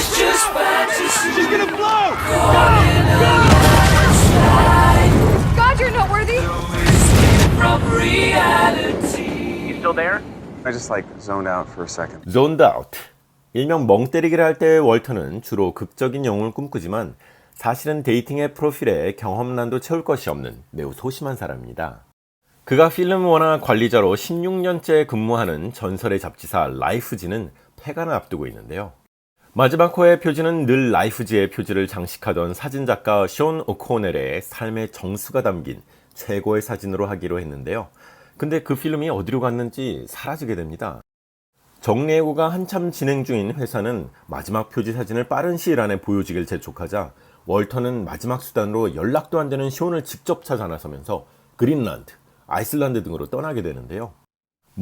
She's just fantasy. She's gonna blow! God, God you're not worthy. From reality. You still there? I just like zoned out for a second. Zoned out. 일명 멍 때리기를 할 때 월터는 주로 극적인 영웅을 꿈꾸지만 사실은 데이팅의 프로필에 경험난도 채울 것이 없는 매우 소심한 사람입니다. 그가 필름원화 관리자로 16년째 근무하는 전설의 잡지사 라이프지는 폐간을 앞두고 있는데요. 마지막 호의 표지는 늘 라이프지의 표지를 장식하던 사진작가 쇼 오코넬의 삶의 정수가 담긴 최고의 사진으로 하기로 했는데요. 근데 그 필름이 어디로 갔는지 사라지게 됩니다. 정리해고가 한참 진행 중인 회사는 마지막 표지 사진을 빠른 시일 안에 보여주길 재촉하자 월터는 마지막 수단으로 연락도 안 되는 시온을 직접 찾아 나서면서 그린란드, 아이슬란드 등으로 떠나게 되는데요.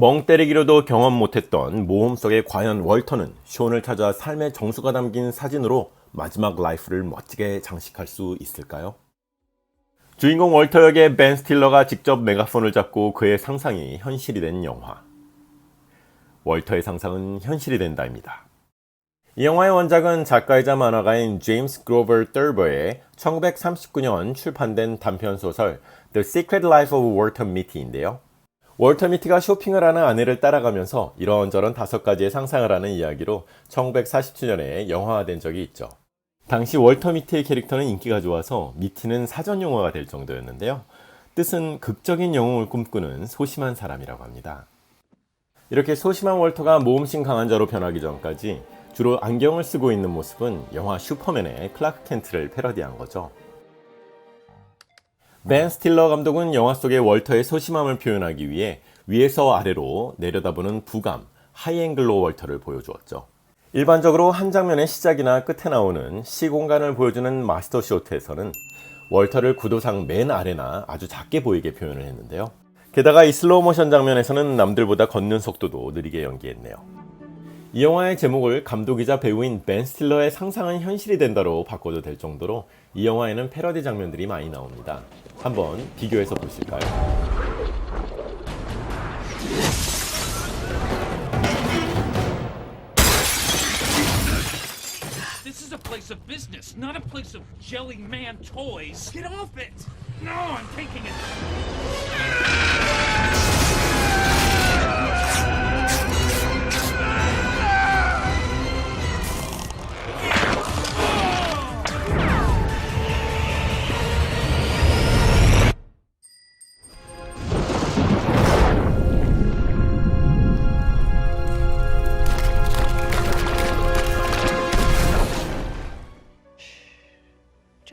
멍 때리기로도 경험 못했던 모험 속에 과연 월터는 시온을 찾아 삶의 정수가 담긴 사진으로 마지막 라이프를 멋지게 장식할 수 있을까요? 주인공 월터 역의 벤 스틸러가 직접 메가폰을 잡고 그의 상상이 현실이 된 영화. 월터의 상상은 현실이 된다입니다. 이 영화의 원작은 작가이자 만화가인 제임스 그로버 떨버의 1939년 출판된 단편 소설 The Secret Life of Walter Mitty인데요. 월터 미티가 쇼핑을 하는 아내를 따라가면서 이런저런 다섯 가지의 상상을 하는 이야기로 1947년에 영화화된 적이 있죠. 당시 월터 미티의 캐릭터는 인기가 좋아서 미티는 사전 용어가 될 정도였는데요. 뜻은 극적인 영웅을 꿈꾸는 소심한 사람이라고 합니다. 이렇게 소심한 월터가 모험심 강한 자로 변하기 전까지 주로 안경을 쓰고 있는 모습은 영화 슈퍼맨의 클라크 켄트를 패러디한 거죠. 벤 스틸러 감독은 영화 속의 월터의 소심함을 표현하기 위해 위에서 아래로 내려다보는 부감, 하이앵글로 월터를 보여주었죠. 일반적으로 한 장면의 시작이나 끝에 나오는 시공간을 보여주는 마스터 쇼트에서는 월터를 구도상 맨 아래나 아주 작게 보이게 표현을 했는데요. 게다가 이 슬로우 모션 장면에서는 남들보다 걷는 속도도 느리게 연기했네요. 이 영화의 제목을 감독이자 배우인 벤 스틸러의 상상은 현실이 된다로 바꿔도 될 정도로 이 영화에는 패러디 장면들이 많이 나옵니다. 한번 비교해서 보실까요?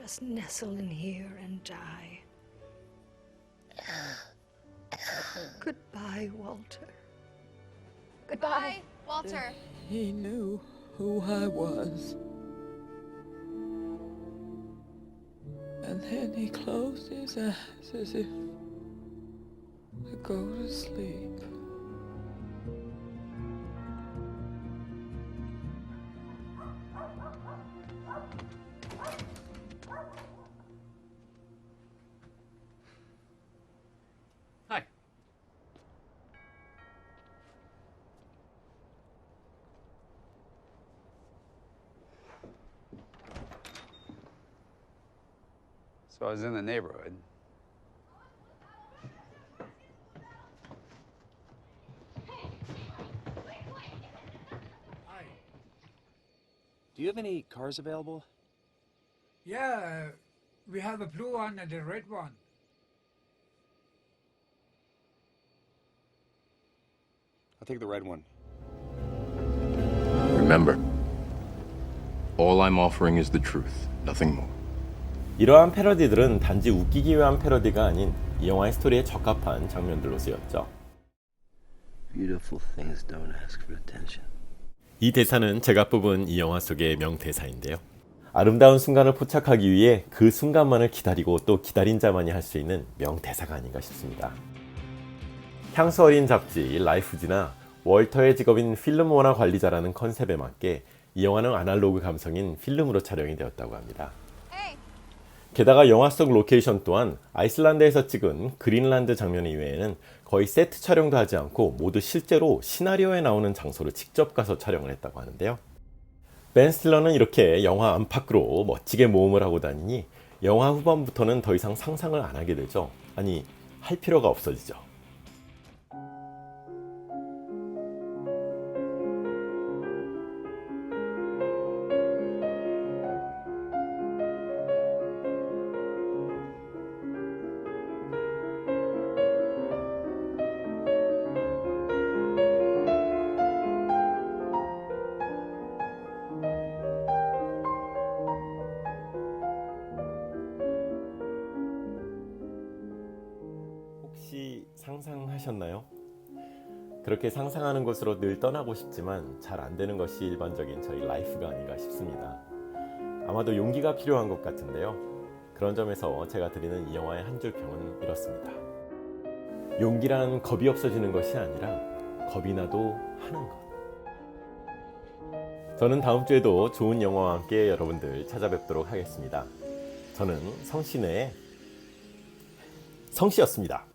Just nestle in here and die. Goodbye, Walter. Goodbye, Walter. He knew who I was. And then he closed his eyes as if to go to sleep. So I was in the neighborhood. Do you have any cars available? Yeah, we have a blue one and a red one. I'll take the red one. Remember, all I'm offering is the truth, nothing more. 이러한 패러디들은 단지 웃기기 위한 패러디가 아닌 이 영화의 스토리에 적합한 장면들로 쓰였죠. Beautiful things don't ask for attention. 이 대사는 제가 뽑은 이 영화 속의 명대사인데요. 아름다운 순간을 포착하기 위해 그 순간만을 기다리고 또 기다린 자만이 할 수 있는 명대사가 아닌가 싶습니다. 향수 어린 잡지 라이프지나 월터의 직업인 필름 원화 관리자라는 컨셉에 맞게 이 영화는 아날로그 감성인 필름으로 촬영이 되었다고 합니다. 게다가 영화 속 로케이션 또한 아이슬란드에서 찍은 그린란드 장면 이외에는 거의 세트 촬영도 하지 않고 모두 실제로 시나리오에 나오는 장소를 직접 가서 촬영을 했다고 하는데요. 벤 스틸러는 이렇게 영화 안팎으로 멋지게 모험을 하고 다니니 영화 후반부터는 더 이상 상상을 안 하게 되죠. 아니, 할 필요가 없어지죠. 상상하셨나요? 그렇게 상상하는 곳으로 늘 떠나고 싶지만 잘 안 되는 것이 일반적인 저희 라이프가 아닌가 싶습니다. 아마도 용기가 필요한 것 같은데요. 그런 점에서 제가 드리는 이 영화의 한 줄 평은 이렇습니다. 용기란 겁이 없어지는 것이 아니라 겁이 나도 하는 것. 저는 다음 주에도 좋은 영화와 함께 여러분들 찾아뵙도록 하겠습니다. 저는 성신의 성씨였습니다.